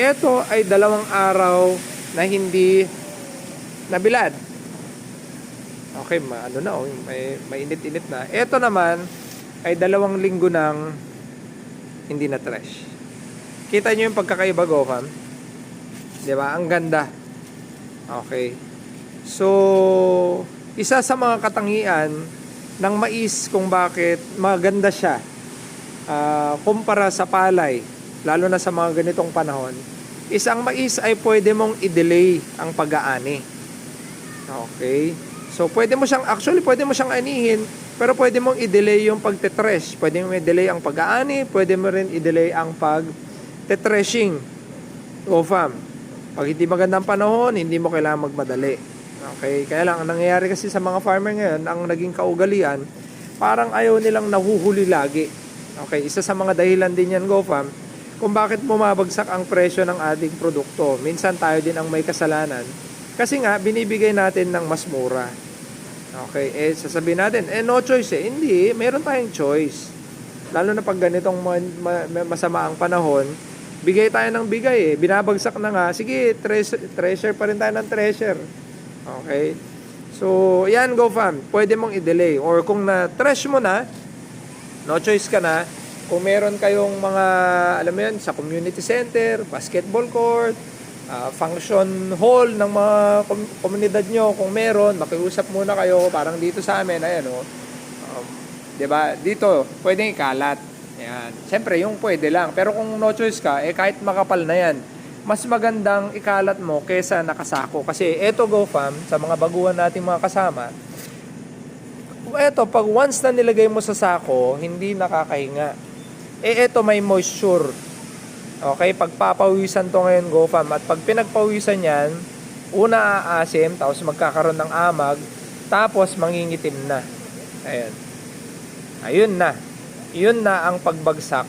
Ito ay dalawang araw na hindi nabilad. Okay, ma ano na, oh, may, mainit-init na. Ito naman ay dalawang linggo nang hindi na trash. Kita nyo yung pagkakaiba, Gohan? Di ba? Ang ganda. Okay. So, isa sa mga katangian ng mais kung bakit maganda siya ah, kumpara sa palay, lalo na sa mga ganitong panahon, is ang mais ay pwede mong i-delay ang pag-aani. Okay? So, pwede mo siyang, actually, pwede mo siyang anihin, pero pwede mong i-delay yung pagtetrash. Pwede mo i-delay ang pag-aani, pwede mo rin i-delay ang pag-tetrashing. O fam, pag hindi magandang panahon, hindi mo kailangan magmadali. Okay? Kaya lang, ang nangyayari kasi sa mga farmer ngayon, ang naging kaugalian, parang ayaw nilang nahuhuli lagi. Okay? Isa sa mga dahilan din yan, GoFam, kung bakit bumabagsak ang presyo ng ating produkto. Minsan tayo din ang may kasalanan. Kasi nga, binibigay natin ng mas mura. Okay, eh sasabihin natin, eh no choice eh. Hindi, meron tayong choice. Lalo na pag ganitong ma- ma- ma- masama ang panahon, bigay tayo ng bigay eh. Binabagsak na nga, sige, treasure, treasure pa rin tayo ng treasure. Okay? So, yan, go fam. Pwede mong i-delay. Or kung na-trash mo na, no choice ka na, kung meron kayong mga, alam mo yan, sa community center, basketball court, ah, function hall ng mga kom- komunidad nyo, kung meron, makiusap muna kayo, parang dito sa amin, ayan o. Um, 'di ba Dito, pwedeng ikalat. Ayan. Siyempre, yung pwede lang. Pero kung no choice ka, eh kahit makapal na yan, mas magandang ikalat mo kesa nakasako. Kasi eto go fam, sa mga baguhan nating mga kasama, eto, pag once na nilagay mo sa sako, hindi nakakahinga. Eh, eto may moisture. Okay, pagpapawisan to ngayon, GoFam. At pag pinagpawisan yan, una aasim, tapos magkakaroon ng amag, tapos mangingitim na. Ayan. Ayun na. Yun na ang pagbagsak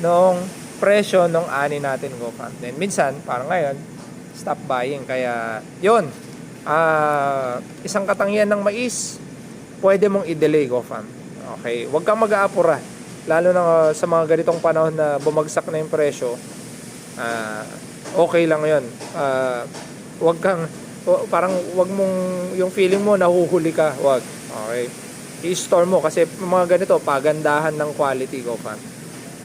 nung presyo nung ani natin, GoFam. Then, minsan, parang ngayon, stop buying. Kaya, yun. Ah, isang katangian ng mais, pwede mong i-delay, GoFam. Okay, huwag kang mag-aapura. Lalo na uh, sa mga ganitong panahon na bumagsak na yung presyo, ah, okay lang yun. Ah, huwag kang, parang huwag mong, yung feeling mo, nahuhuli ka. Huwag. Okay. I-store mo kasi mga ganito, pagandahan ng quality, GoFam.